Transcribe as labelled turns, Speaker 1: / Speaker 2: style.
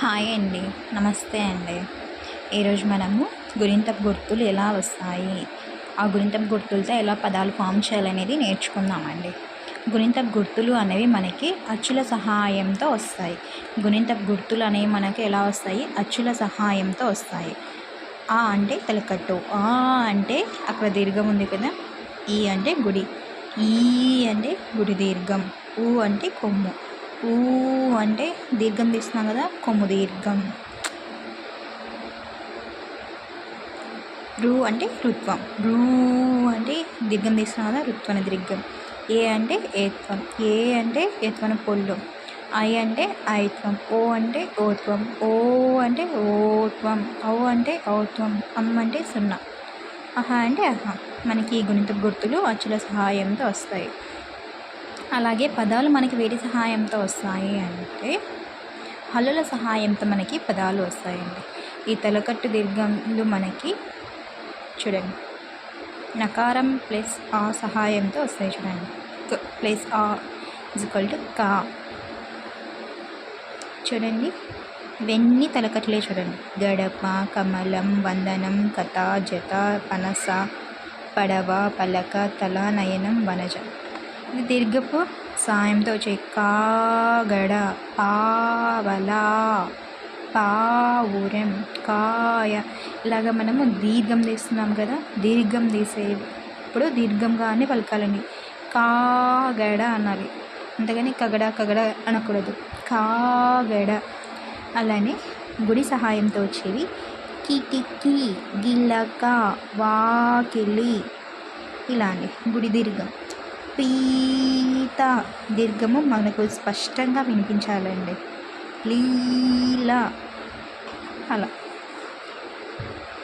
Speaker 1: Hi అండి. నమస్తే అండి. ఈరోజు మనము గురింతపు గుర్తులు ఎలా వస్తాయి? ఆ గురింతపు గుర్తులతో ఎలా పదాలు ఫామ్ చేయాలనేది నేర్చుకుందామండి. గురింతపు గుర్తులు అనేవి మనకి అచ్చుల సహాయంతో వస్తాయి. గురింతపు గుర్తులు అనేవి మనకి ఎలా వస్తాయి? అచ్చుల సహాయంతో వస్తాయి. ఆ అంటే తలకట్టు. ఆ అంటే అక్కడ దీర్ఘం ఉంది కదా. ఈ అంటే గుడి. ఈ అంటే గుడి దీర్ఘం. ఊ అంటే కొమ్ము. ఊ అంటే దీర్ఘం తీస్తున్నాం కదా కొమ్ము దీర్ఘం. రు అంటే రుత్వం రూ అంటే దీర్ఘం తీస్తున్నాం కదా రుత్వన దీర్ఘం. ఏ అంటే ఏత్వం. ఏ అంటే ఏత్వన పొల్లు. ఐ అంటే ఐత్వం. ఓ అంటే ఓత్వం. ఓ అంటే ఓత్వం. ఔ అంటే ఔత్వం. అమ్ అంటే సున్నా. అహ అంటే అహ. మనకి ఈ గుణిత గుర్తులు అచ్చుల సహాయంతో వస్తాయి. అలాగే పదాలు మనకి వేటి సహాయంతో వస్తాయి అంటే హల్లుల సహాయంతో మనకి పదాలు వస్తాయండి. ఈ తలకట్టు దీర్ఘంలు మనకి చూడండి. నకారం ప్లస్ ఆ సహాయంతో వస్తాయి చూడండి. ప్లస్ ఆ ఈక్వల్ టు కా. చూడండి. ఇవన్నీ తలకట్లే చూడండి. గడప కమలం వందనం కథ జత పనస పడవ పలక తల నయనం వనజ. ఇది దీర్ఘపు సాయంతో వచ్చే కాగడ పావల పావురం కాయ. ఇలాగ మనము దీర్ఘం తీస్తున్నాం కదా దీర్ఘం తీసేప్పుడు దీర్ఘంగానే పలకాలండి కాగడ అనాలి. అంతేగాని కగడ కగడ అనకూడదు. కాగడ. అలానే గుడి సహాయంతో వచ్చేవి కిటికీ గిల్లక వాకిలి. ఇలా అండి గుడి దీర్ఘం. పీత దీర్ఘము మనకు స్పష్టంగా వినిపించాలండి. లీలా. అలా.